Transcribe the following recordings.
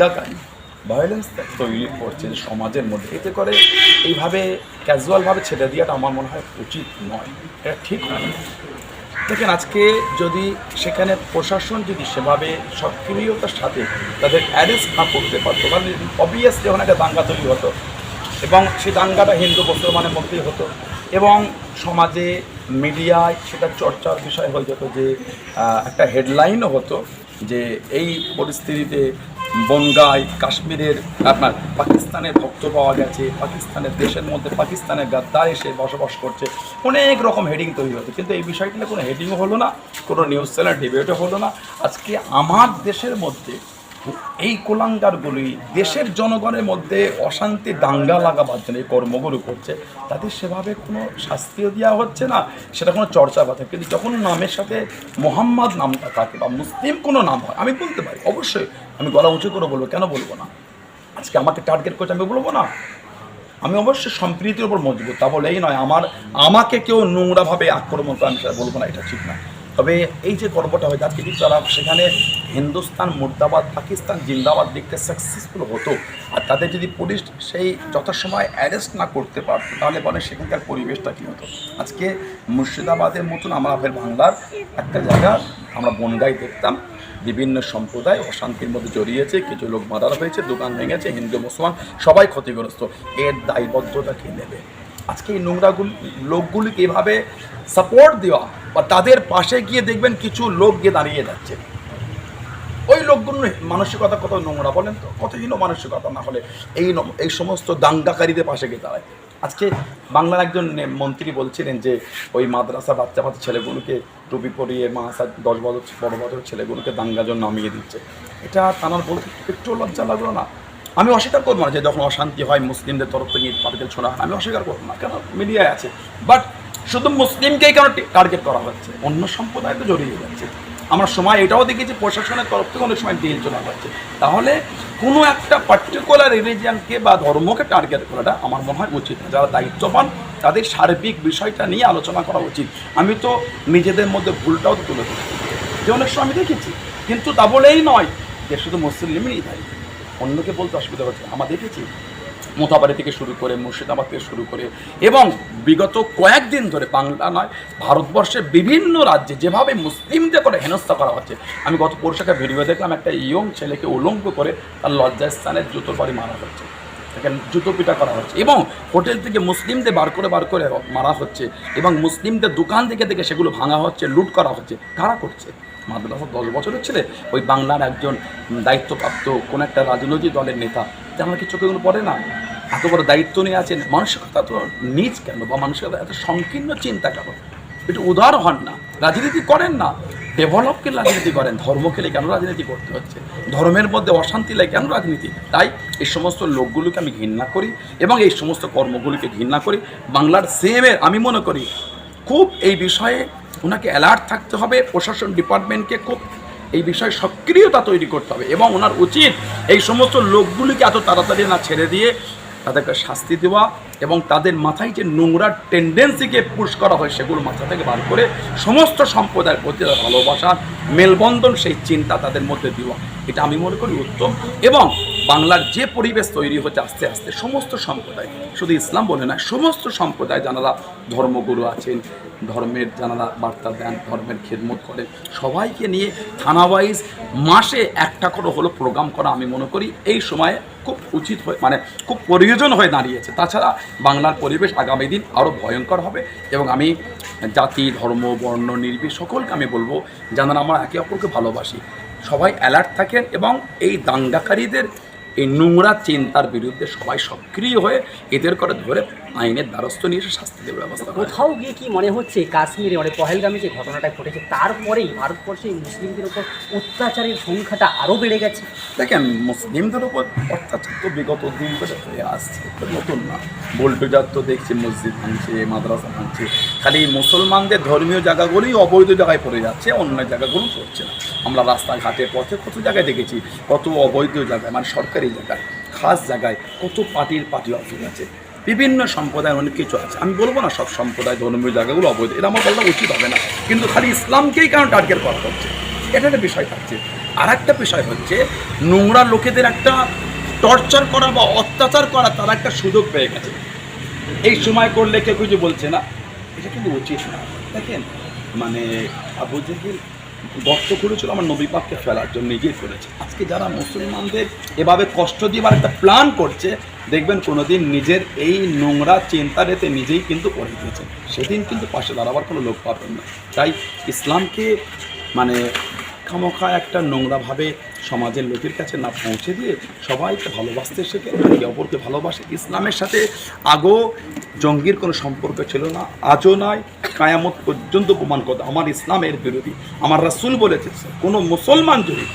দাঙ্গাকারী violence তৈরি করছে যে সমাজের মধ্যে। এতে করে এইভাবে ক্যাজুয়ালভাবে ছেড়ে দেওয়াটা আমার মনে হয় উচিত নয়। এটা ঠিক নয়। দেখেন, আজকে যদি সেখানে প্রশাসন যদি সেভাবে সক্রিয়তার সাথে তাদের অ্যারেস্ট না করতে পারতো তাহলে অবভিয়াসলি ওখানে একটা দাঙ্গা তৈরি হতো এবং সেই দাঙ্গাটা হিন্দু, মুসলমানের মধ্যেই হতো এবং সমাজে মিডিয়ায় সেটা চর্চার বিষয় হয়ে যেত যে একটা হেডলাইনও হতো যে এই পরিস্থিতিতে বনগাই কাশ্মীরের, আপনার পাকিস্তানের ভক্ত পাওয়া গেছে, পাকিস্তানের দেশের মধ্যে পাকিস্তানের গাদ্দার এসে বসবাস করছে। অনেক রকম হেডিং তৈরি হতো কিন্তু এই বিষয়টি কোনো হেডিংও হলো না, কোনো নিউজ চ্যানেল ডিবেটও হলো না। আজকে আমার দেশের মধ্যে এই কুলাঙ্গারগুলি দেশের জনগণের মধ্যে অশান্তি দাঙ্গা লাগাবার জন্য এই কর্মগুলো করছে, তাদের সেভাবে কোনো শাস্তিও দেওয়া হচ্ছে না, সেটা কোনো চর্চা কথা কিন্তু যখন নামের সাথে মোহাম্মদ নামটা থাকে বা মুসলিম কোনো নাম হয়, আমি বলতে পারি, অবশ্যই আমি গলা উঁচু করে বলব, কেন বলব না? আজকে আমাকে টার্গেট করছে, আমি বলব না? আমি অবশ্যই সম্প্রীতির উপর মজবুত, তা বলে এই নয়, আমার, আমাকে কেউ নোংরাভাবে আক্রমণ করে আমি সেটা বলব না, এটা ঠিক না। তবে এই যে গল্পটা হয় আজকে যদি তারা সেখানে হিন্দুস্তান, মুর্দাবাদ, পাকিস্তান, জিন্দাবাদ দেখতে সাকসেসফুল হতো। আর তাদের যদি পুলিশ সেই যথাসময় অ্যারেস্ট না করতে পারতো তাহলে পরে সেখানকার পরিবেশটা কী হতো? আজকে মুর্শিদাবাদের মতন আমরা ফের বাংলার একটা জায়গা, আমরা বনগাই দেখতাম। বিভিন্ন সম্প্রদায় অশান্তির মধ্যে জড়িয়েছে, কিছু লোক মারা হয়েছে, দোকান ভেঙেছে, হিন্দু, মুসলমান সবাই ক্ষতিগ্রস্ত। এর দায়বদ্ধতা কে নেবে? আজকে এই নোংরাগুলি, লোকগুলিকে এভাবে সাপোর্ট দেওয়া বা তাদের পাশে গিয়ে দেখবেন কিছু লোক গিয়ে দাঁড়িয়ে যাচ্ছে। ওই লোকগুলো মানসিকতা কত নোংরা বলেন তো? কতহীন মানসিকতা না হলে এই এই সমস্ত দাঙ্গাকারীদের পাশে গিয়ে দাঁড়ায়। আজকে বাংলার একজন মন্ত্রী বলছিলেন যে, ওই মাদ্রাসা বাচ্চা বাচ্চা ছেলেগুলোকে টুপি পরিয়ে মাসা দশ বছর, বড় বছর ছেলেগুলোকে দাঙ্গা জন্য নামিয়ে দিচ্ছে। এটা তানার বলতে একটু লজ্জা লাগল না? আমি অস্বীকার করব না যে যখন অশান্তি হয় মুসলিমদের তরফ থেকে ইট ছোড়া হয় আমি অস্বীকার করব না, কেন? মিডিয়ায় আছে। বাট শুধু মুসলিমকেই কেন টার্গেট করা হচ্ছে? অন্য সম্প্রদায় তো জড়িয়ে যাচ্ছে। আমরা সময় এটাও দেখেছি প্রশাসনের তরফ থেকে অনেক সময় ডিল চলা হচ্ছে তাহলে কোনো একটা পার্টিকুলার রিলিজিয়ানকে বা ধর্মকে টার্গেট করাটা আমার মনে হয় উচিত যারা দায়িত্ববান, তাদের সার্বিক বিষয়টা নিয়ে আলোচনা করা উচিত। আমি তো নিজেদের মধ্যে ভুলটাও তুলে ধরছি। যে অনেক সময় আমি দেখেছি, কিন্তু তা বলেই নয় যে শুধু মুসলিমই দায়ী। অন্যকে বলতে অসুবিধা হচ্ছে। আমরা দেখেছি মোতাবাড়ি থেকে শুরু করে মুর্শিদাবাদ থেকে শুরু করে এবং বিগত কয়েকদিন ধরে বাংলা নয় ভারতবর্ষের বিভিন্ন রাজ্যে যেভাবে মুসলিমদের করে হেনস্থা করা হচ্ছে। আমি গত পরশুকে ভিডিও দেখলাম, একটা ইয়ং ছেলেকে উলঙ্গ করে তার লজ্জাস্থানের জুতোর বাড়ি মারা হচ্ছে। সেখানে জুতো পিটা করা হচ্ছে এবং হোটেল থেকে মুসলিমদের বার করে বার করে মারা হচ্ছে এবং মুসলিমদের দোকান থেকে থেকে সেগুলো ভাঙা হচ্ছে, লুট করা হচ্ছে। কারা করছে? মাদ্রাসা দশ বছরের ছেলে, ওই বাংলার একজন দায়িত্বপ্রাপ্ত কোন একটা রাজনৈতিক দলের নেতা তেমন কি চোখে কোনো পড়ে না? এত বড় দায়িত্ব নিয়ে আছেন, মানসিকতা তো নিজ কেন বা মানসিকতা এত সংকীর্ণ চিন্তা কেন? একটু উদার হন না, রাজনীতি করেন না ডেভেলপকে রাজনীতি করেন, ধর্মকে কেন রাজনীতি করতে হচ্ছে? ধর্মের মধ্যে অশান্তি লাগে কেন রাজনীতি? তাই এই সমস্ত লোকগুলোকে আমি ঘৃণা করি এবং এই সমস্ত কর্মগুলিকে ঘৃণা করি। বাংলার সেমের আমি মনে করি, খুব এই বিষয়ে ওনাকে অ্যালার্ট থাকতে হবে, প্রশাসন ডিপার্টমেন্টকে খুব এই বিষয়ে সক্রিয়তা তৈরি করতে হবে এবং ওনার উচিত এই সমস্ত লোকগুলিকে এত তাড়াতাড়ি না ছেড়ে দিয়ে তাদেরকে শাস্তি দেওয়া এবং তাদের মাথায় যে নোংরা টেন্ডেন্সিকে পুশ করা হয় সেগুলো মাথা থেকে বার করে সমস্ত সম্প্রদায়ের প্রতি ভালোবাসা, মেলবন্ধন, সেই চিন্তা তাদের মধ্যে দেওয়া। এটা আমি মনে করি উত্তম এবং বাংলার যে পরিবেশ তৈরি হচ্ছে আস্তে আস্তে, সমস্ত সম্প্রদায়, শুধু ইসলাম বলে না সমস্ত সম্প্রদায় যারা ধর্মগুরু আছেন, ধর্মের যারা বার্তা দেন, ধর্মের খেদমত করেন। সবাইকে নিয়ে থানা ওয়াইজ মাসে একটা করে হলো প্রোগ্রাম করা আমি মনে করি, এই সময়ে খুব উচিত হয়ে মানে খুব প্রয়োজন হয়ে দাঁড়িয়েছে। তাছাড়া বাংলার পরিবেশ আগামী দিন আরও ভয়ঙ্কর হবে এবং আমি জাতি, ধর্ম, বর্ণ নির্বিশ সকলকে আমি বলব, যেন আমরা একে অপরকে ভালোবাসি। সবাই অ্যালার্ট থাকেন এবং এই দাঙ্গাকারীদের এই নোংরা চিন্তার বিরুদ্ধে সবাই সক্রিয় হয়ে এদের করে ধরে আইনের দ্বারস্থ নিয়ে এসে শাস্তি দেওয়ার ব্যবস্থা কোথাও গিয়ে কি মনে হচ্ছে কাশ্মীরে মানে পহেলগামে যে ঘটনাটা ঘটেছে তারপরেই ভারতবর্ষে এই মুসলিমদের উপর অত্যাচারের সংখ্যাটা আরও বেড়ে গেছে? দেখেন মুসলিমদের উপর অত্যাচার তো বিগত দিন ধরে হয়ে আসছে তো নতুন না। বোল্টুজার তো দেখছি মসজিদ ভাঙছে মাদ্রাসা ভাঙছে খালি মুসলমানদের ধর্মীয় জায়গাগুলোই অবৈধ জায়গায় পড়ে যাচ্ছে অন্য জায়গাগুলো পড়ছে না। আমরা রাস্তাঘাটের পথে কত জায়গায় দেখেছি কত অবৈধ জায়গায় মানে সরকারি জায়গায় খাস জায়গায় কত পার্টির পার্টি অফিস আছে। বিভিন্ন সম্প্রদায়ের অনেক কিছু আছে। আমি বলব না সব সম্প্রদায়, ধর্মীয় জায়গাগুলো অবৈধ, এটা আমার বলা উচিত হবে না। কিন্তু খালি ইসলামকেই কেন টার্গেট করা হচ্ছে? এটা একটা বিষয় থাকছে। আর একটা বিষয় হচ্ছে, নোংরা লোকেদের একটা টর্চার করা বা অত্যাচার করা, তারা একটা সুযোগ পেয়ে গেছে। এই সময় করলে কেউ কিছু বলছে না। এটা কিন্তু উচিত না। দেখেন মানে আবু জেহেল গর্ত করেছিল আমার নবী পাককে ফেলার জন্য নিজেই করেছে আজকে যারা মুসলমানদের এভাবে কষ্ট দিবার একটা প্ল্যান করছে, দেখবেন কোনোদিন নিজের এই নোংরা চিন্তা রেতে নিজেই কিন্তু করে দিয়েছে সেদিন কিন্তু পাশে দাঁড়াবার কোনো লোক পাবেন না। তাই ইসলামকে মানে খামোখা একটা নোংরাভাবে সমাজের লোকের কাছে না পৌঁছে দিয়ে সবাইকে ভালোবাসতে শেখে, একে অপরকে ভালোবাসে। ইসলামের সাথে আগো জঙ্গির কোনো সম্পর্ক ছিল না, আজও নয় কায়ামত পর্যন্ত প্রমাণ করতে। আমার ইসলামের বিরোধী, আমার রাসুল বলেছে, কোনো মুসলমান যদি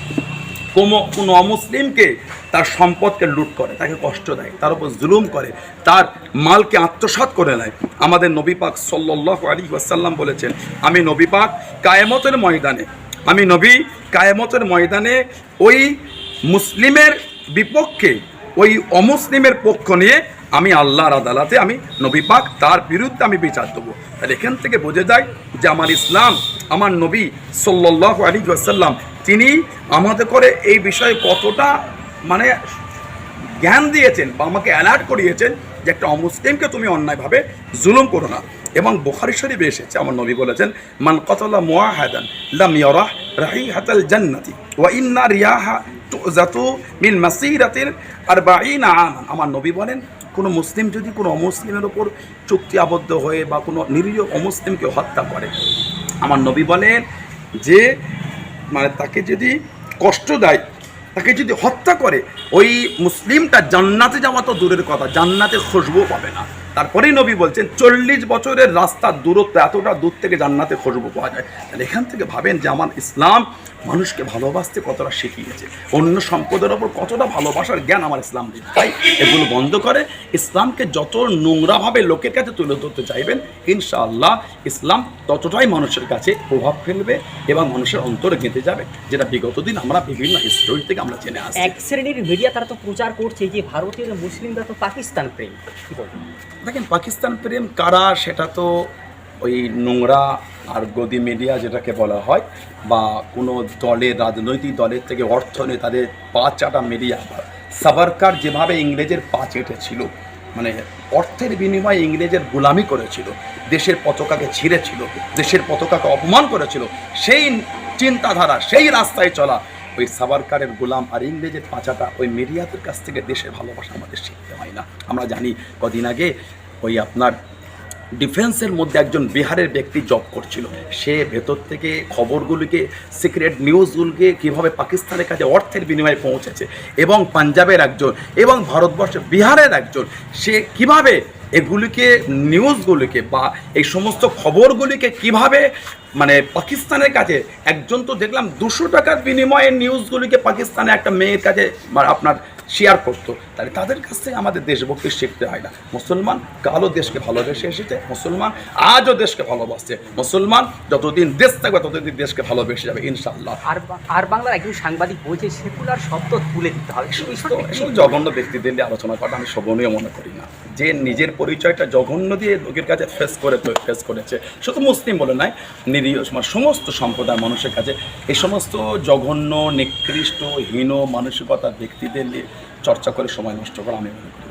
কোনো কোনো অমুসলিমকে তার সম্পদকে লুট করে, তাকে কষ্ট দেয়, তার উপর জুলুম করে, তার মালকে আত্মসাৎ করে নেয়, আমাদের নবী পাক সাল্লাহ আলী ওয়াসাল্লাম বলেছেন, আমি নবী পাক কায়েমতের ময়দানে আমি নবী কায়েমতের ময়দানে ওই মুসলিমের বিপক্ষে, ওই অমুসলিমের পক্ষ নিয়ে আমি আল্লাহর আদালতে আমি নবী পাক তার বিরুদ্ধে আমি বিচার দেবো। তাহলে এখান থেকে বোঝা যায় যে আমার ইসলাম, আমার নবী সাল্লাহ আলী ওয়াসাল্লাম, তিনি আমাদের করে এই বিষয়ে কতটা মানে জ্ঞান দিয়েছেন বা আমাকে অ্যালার্ট করিয়েছেন যে একটা অমুসলিমকে তুমি অন্যায়ভাবে জুলুম করো না। এবং বোখারি শরীফে এসেছে, আমার নবী বলেছেন, মান কতলা মুআহাদান লাম ইয়ারাহ রাহিহাতাল জান্নাতি ওয়া ইন্না রিয়াহা তুজাতু মিন মাসিরাতির আরবাঈনা আমান। আমার নবী বলেন, কোনো মুসলিম যদি কোনো অমুসলিমের ওপর চুক্তি আবদ্ধ হয়ে বা কোনো নিরীহ অমুসলিমকে হত্যা করে, আমার নবী বলেন যে মানে তাকে যদি কষ্ট দেয়, তাকে যদি হত্যা করে, ওই মুসলিমটা জান্নাতে যাওয়া তো দূরের কথা, জান্নাতে খুশবু পাবে না। তারপরেই নবী বলছেন, চল্লিশ বছরের রাস্তার দূরত্ব, এতটা দূর থেকে জান্নাতে খুশবু পাওয়া যায়। তাহলে এখান থেকে ভাবেন যে আমার ইসলাম মানুষকে ভালোবাসতে কতটা শিখিয়েছে। অন্য সম্পদের ওপর কতটা ভালোবাসার জ্ঞান আমার ইসলাম দিচ্ছে তাই এগুলো বন্ধ করে ইসলামকে যত নোংরাভাবে লোকের কাছে তুলে ধরতে চাইবেন, ইনশাআল্লাহ ইসলাম ততটাই মানুষের কাছে প্রভাব ফেলবে এবং মানুষের অন্তরে গেঁথে যাবে, যেটা বিগত দিন আমরা বিভিন্ন হিস্টোরি থেকে আমরা জেনে আসছি। এক শ্রেণির মিডিয়া তারা তো প্রচার করছে যে ভারতীয় মুসলিমরা তো পাকিস্তান প্রেম বলবেন? দেখেন পাকিস্তান প্রেম কারা, সেটা তো ওই নোংরা আর গদি মিডিয়া যেটাকে বলা হয়, বা কোনো দলের রাজনৈতিক দলের থেকে অর্থ নিয়ে তাদের পা চাটা মিডিয়া সাভারকার যেভাবে ইংরেজের পা চেটেছিল মানে অর্থের বিনিময়ে ইংরেজের গোলামি করেছিল, দেশের পতাকাকে ছিঁড়েছিল, দেশের পতাকাকে অপমান করেছিল, সেই চিন্তাধারা, সেই রাস্তায় চলা ওই সাভারকারের গোলাম আর ইংরেজের পাঁচাটা ওই মিডিয়াদের কাছ থেকে দেশের ভালোবাসা আমাদের শিখতে হয় না। আমরা জানি কদিন আগে ওই আপনার ডিফেন্সের মধ্যে একজন বিহারের ব্যক্তি জব করছিল। সে ভেতর থেকে খবরগুলিকে, সিক্রেট নিউজগুলিকে কীভাবে পাকিস্তানের কাছে অর্থের বিনিময়ে পৌঁছেছে এবং পাঞ্জাবের একজন এবং ভারতবর্ষের বিহারের একজন, সে কীভাবে এগুলিকে, নিউজগুলিকে বা এই সমস্ত খবরগুলিকে কীভাবে মানে পাকিস্তানের কাছে একজন তো দেখলাম দুশো টাকার বিনিময়ে নিউজগুলিকে পাকিস্তানে একটা মেয়ের কাছে আপনার শেয়ার করতো। তাহলে তাদের কাছ থেকে আমাদের দেশভক্তি শিখতে হয় না। মুসলমান কালো দেশকে ভালোবেসে এসেছে মুসলমান আজও দেশকে ভালোবাসছে। মুসলমান যতদিন দেশ থাকবে ততদিন দেশকে ভালোবেসে যাবে ইনশাল্লাহ আর আর বাংলার একজন সাংবাদিক বলছে সেকুলার শব্দ তুলে দিতে হবে? এসব জঘন্য ব্যক্তিদের নিয়ে আলোচনা করা আমি শোভনীয় মনে করি না। যে নিজের পরিচয়টা জঘন্য দিয়ে লোকের কাছে ফেস করে ফেস করেছে শুধু মুসলিম বলে নয় মানে সমস্ত সম্প্রদায় মানুষের কাছে এই সমস্ত জঘন্য, নিকৃষ্ট, হীন মানসিকতার ব্যক্তিদের নিয়ে চর্চা করে সময় নষ্ট করা আমি মনে করি।